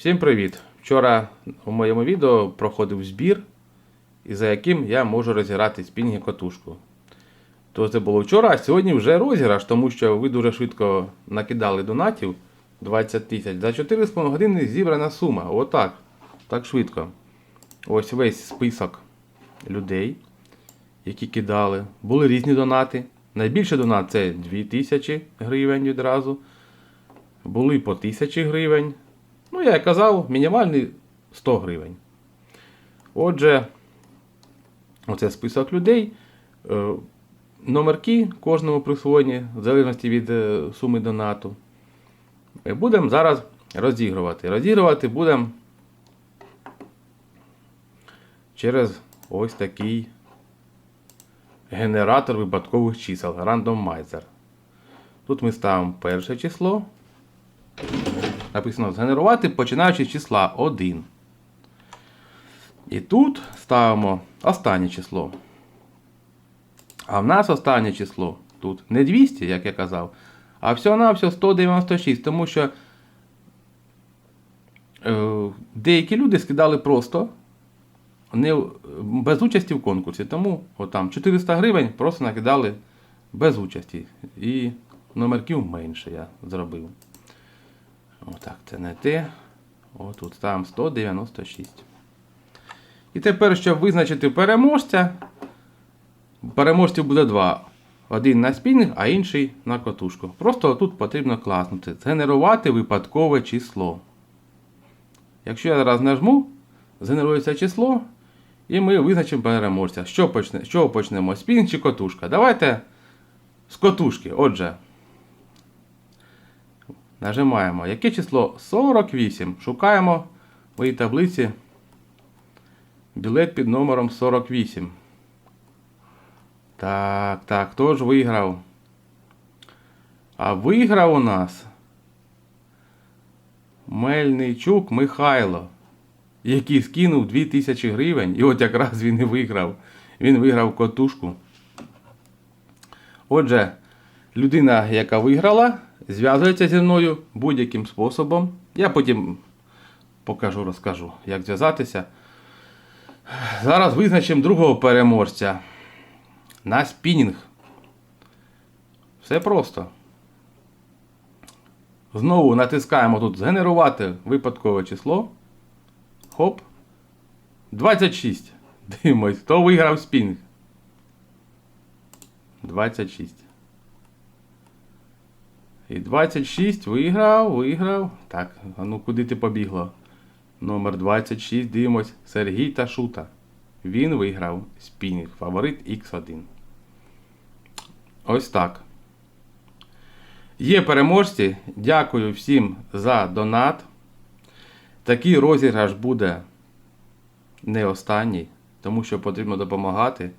Всім привіт! Вчора у моєму відео проходив збір, і за яким я можу розіграти спінгі котушку. То це було вчора, а сьогодні вже розіграш, тому що ви дуже швидко накидали донатів 20 тисяч. За 4,5 години зібрана сума. Отак. Так швидко. Ось весь список людей, які кидали. Були різні донати. Найбільший донат це 2000 гривень відразу. Були по 1000 гривень. Ну, я казав, мінімальний 100 гривень. Отже, оце список людей. Е, Номерки кожному присвоєні, в залежності від е, суми донату. Будемо зараз розігрувати. Розігрувати будемо через ось такий генератор випадкових чисел, рандомайзер. Тут ми ставимо перше число. Написано згенерувати починаючи з числа 1. І тут ставимо останнє число. А в нас останнє число тут не 200, як я казав, а всього-навсього 196, тому що е, деякі люди скидали просто не, без участі в конкурсі. Тому отам 400 гривень просто накидали без участі. І номерків менше я зробив. Отак, це не те. Отут ставимо 196. І тепер, щоб визначити переможця, переможців буде два. Один на спінінг, а інший на котушку. Просто тут потрібно класнути. Згенерувати випадкове число. Якщо я зараз нажму, згенерується число, і ми визначимо переможця. Що почне, чого почнемо? Спінінг чи котушка? Давайте з котушки. Отже. Нажимаємо. Яке число? 48. Шукаємо в моїй таблиці білет під номером 48. Так, так, хто ж виграв? А виграв у нас Мельничук Михайло, який скинув 2000 гривень. І от якраз він і виграв. Він виграв котушку. Отже, людина, яка виграла, зв'язується зі мною будь-яким способом. Я потім покажу, розкажу, як зв'язатися. Зараз визначимо другого переможця на спінінг. Все просто. Знову натискаємо тут згенерувати випадкове число. Хоп. 26. Дивимось, хто виграв спінг. 26. І 26 виграв, виграв. Так, а ну куди ти побігла? Номер 26, дивимось, Сергій Ташута. Він виграв спінінг, фаворит X1. Ось так. Є переможці. Дякую всім за донат. Такий розіграш буде не останній, тому що потрібно допомагати.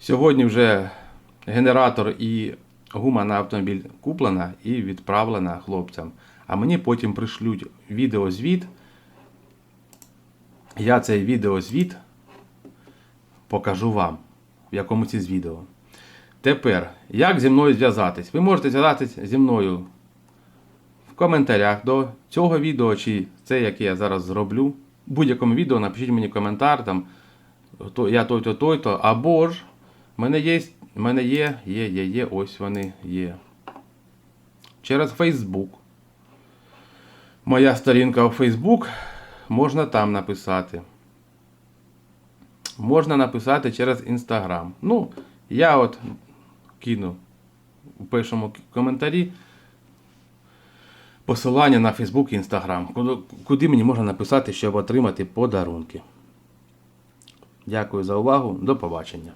Сьогодні вже генератор і гума на автомобіль куплена і відправлена хлопцям. А мені потім пришлють відеозвіт. Я цей відеозвіт покажу вам в якомусь із відео. Тепер, як зі мною зв'язатись? Ви можете зв'язатись зі мною в коментарях до цього відео, чи це, яке я зараз зроблю. В будь-якому відео напишіть мені коментар, там, я той-то, той-то, або ж в мене є, в мене є, є, є, є, ось вони є. Через Facebook. Моя сторінка у Facebook, можна там написати. Можна написати через Instagram. Ну, я от кину у першому коментарі посилання на Facebook і Instagram, куди мені можна написати, щоб отримати подарунки. Дякую за увагу. До побачення.